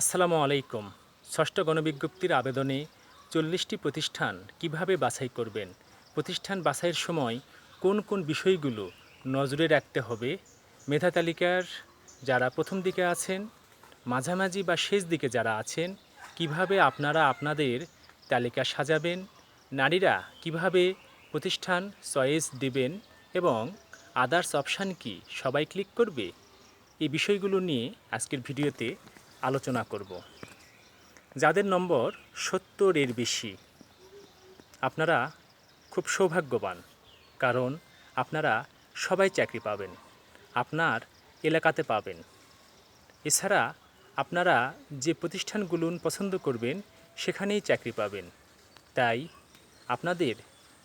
আসসালামু আলাইকুম। ষষ্ঠ গণবিজ্ঞপ্তির আবেদনে চল্লিশটি প্রতিষ্ঠান কীভাবে বাছাই করবেন? প্রতিষ্ঠান বাছাইয়ের সময় কোন কোন বিষয়গুলো নজরে রাখতে হবে? মেধা তালিকার যারা প্রথম দিকে আছেন, মাঝামাঝি বা শেষ দিকে যারা আছেন, কীভাবে আপনারা আপনাদের তালিকা সাজাবেন? নারীরা কীভাবে প্রতিষ্ঠান চয়েস দিবেন? এবং আদার্স অপশান কি? সবাই ক্লিক করবে? এই বিষয়গুলো নিয়ে আজকের ভিডিওতে আলোচনা করব। যাদের নম্বর সত্তরের বেশি, আপনারা খুব সৌভাগ্যবান, কারণ আপনারা সবাই চাকরি পাবেন, আপনার এলাকাতে পাবেন। এছাড়া আপনারা যে প্রতিষ্ঠানগুলো পছন্দ করবেন, সেখানেই চাকরি পাবেন। তাই আপনাদের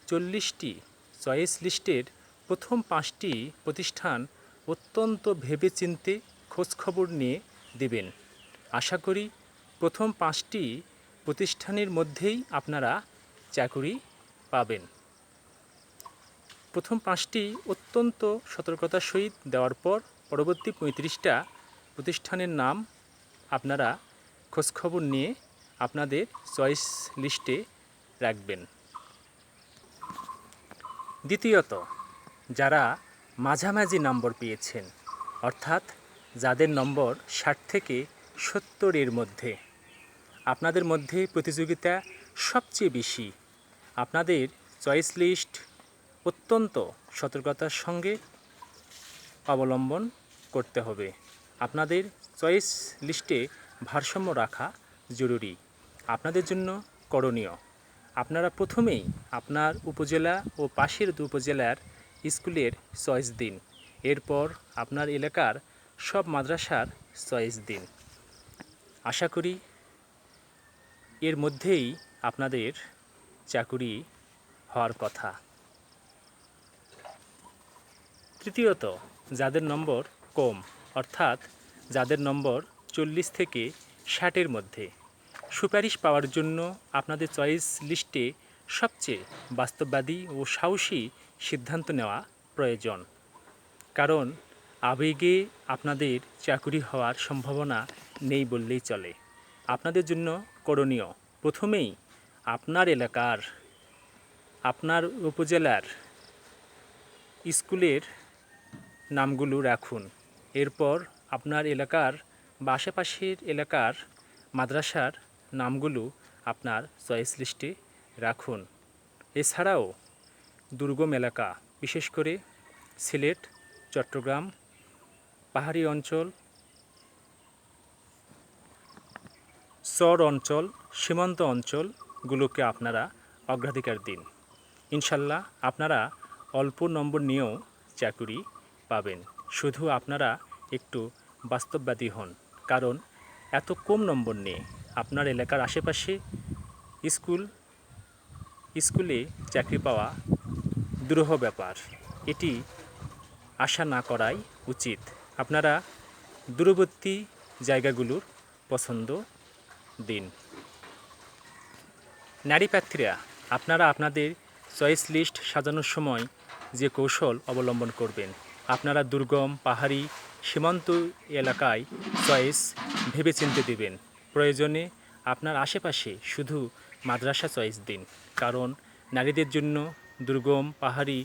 চল্লিশটি চয়েস লিস্টের প্রথম পাঁচটি প্রতিষ্ঠান অত্যন্ত ভেবেচিন্তে খোঁজখবর নিয়ে দেবেন। আশা করি প্রথম পাঁচটি প্রতিষ্ঠানের মধ্যেই আপনারা চাকুরি পাবেন। প্রথম পাঁচটি অত্যন্ত সতর্কতার সহিত দেওয়ার পর পরবর্তী পঁয়ত্রিশটা প্রতিষ্ঠানের নাম আপনারা খোঁজখবর নিয়ে আপনাদের চয়েস লিস্টে রাখবেন। দ্বিতীয়ত, যারা মাঝামাঝি নম্বর পেয়েছেন, অর্থাৎ যাদের নম্বর ষাট থেকে সত্তরের মধ্যে। আপনাদের মধ্যে প্রতিযোগিতা সবচেয়ে বেশি। আপনাদের চয়েস লিস্ট অত্যন্ত সতর্কতার সঙ্গে অবলম্বন করতে হবে। আপনাদের চয়েস লিস্টে ভারসাম্য রাখা জরুরি। আপনাদের জন্য করণীয়। আপনারা প্রথমেই আপনার উপজেলা ও পাশের দু উপজেলার স্কুলের চয়েস দিন। এরপর আপনার এলাকার সব মাদ্রাসার চয়েস দিন। আশা করি এর মধ্যেই আপনাদের চাকুরি হওয়ার কথা। তৃতীয়ত, যাদের নম্বর কম, অর্থাৎ যাদের নম্বর চল্লিশ থেকে ষাটের মধ্যে, সুপারিশ পাওয়ার জন্য আপনাদের চয়েস লিস্টে সবচেয়ে বাস্তববাদী ও সাহসী সিদ্ধান্ত নেওয়া প্রয়োজন। কারণ আবেগে আপনাদের চাকুরি হওয়ার সম্ভাবনা নেই বললেই চলে। আপনাদের জন্য করণীয়। প্রথমেই আপনার এলাকার, আপনার উপজেলার স্কুলের নামগুলো রাখুন। এরপর আপনার এলাকার বা আশেপাশের এলাকার মাদ্রাসার নামগুলো আপনার চয়েস লিস্টে রাখুন। এছাড়াও দুর্গম এলাকা, বিশেষ করে সিলেট, চট্টগ্রাম, পাহাড়ি অঞ্চল চর অঞ্চল, সীমান্ত অঞ্চলগুলোকে আপনারা অগ্রাধিকার দিন। ইনশাল্লাহ আপনারা অল্প নম্বর নিয়েও চাকুরি পাবেন। শুধু আপনারা একটু বাস্তববাদী হন, কারণ এত কম নম্বর নিয়ে আপনার এলাকার আশেপাশে স্কুল, স্কুলে চাকরি পাওয়া দুরূহ ব্যাপার। এটি আশা না করাই উচিত। আপনারা দূরবর্তী জায়গাগুলোর পছন্দ দিন। নারী প্রার্থীরা, আপনারা আপনাদের চয়েস লিস্ট সাজানোর সময় যে কৌশল অবলম্বন করবেন, আপনারা দুর্গম, পাহাড়ি, সীমান্ত এলাকায় চয়েস ভেবেচিন্তে দেবেন। প্রয়োজনে আপনার আশেপাশে শুধু মাদ্রাসা চয়েস দিন, কারণ নারীদের জন্য দুর্গম, পাহাড়ি,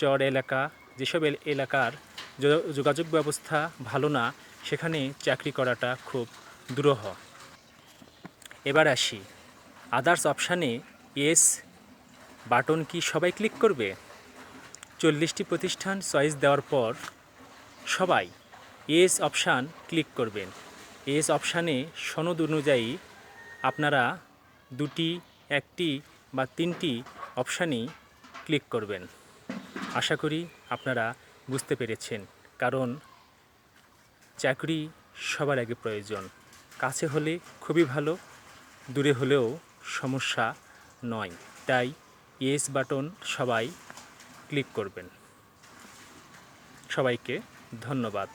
চর এলাকা, যেসব এলাকার যোগাযোগ ব্যবস্থা ভালো না, সেখানে চাকরি করাটা খুব দুরূহ। এবার আসি। আদার্স অপশানে এস বাটন কি সবাই ক্লিক করবে? চল্লিশটি প্রতিষ্ঠান চয়েস দেওয়ার পর সবাই এস অপশান ক্লিক করবেন। এস অপশানে সনদ অনুযায়ী আপনারা দুটি, একটি বা তিনটি অপশানই ক্লিক করবেন। আশা করি আপনারা বুঝতে পেরেছেন, কারণ চাকরি সবার আগে প্রয়োজন। কাছে হলে খুবই ভালো দূরে হলেও সমস্যা নয়। তাই ইয়েস বাটন সবাই ক্লিক করবেন। সবাইকে ধন্যবাদ।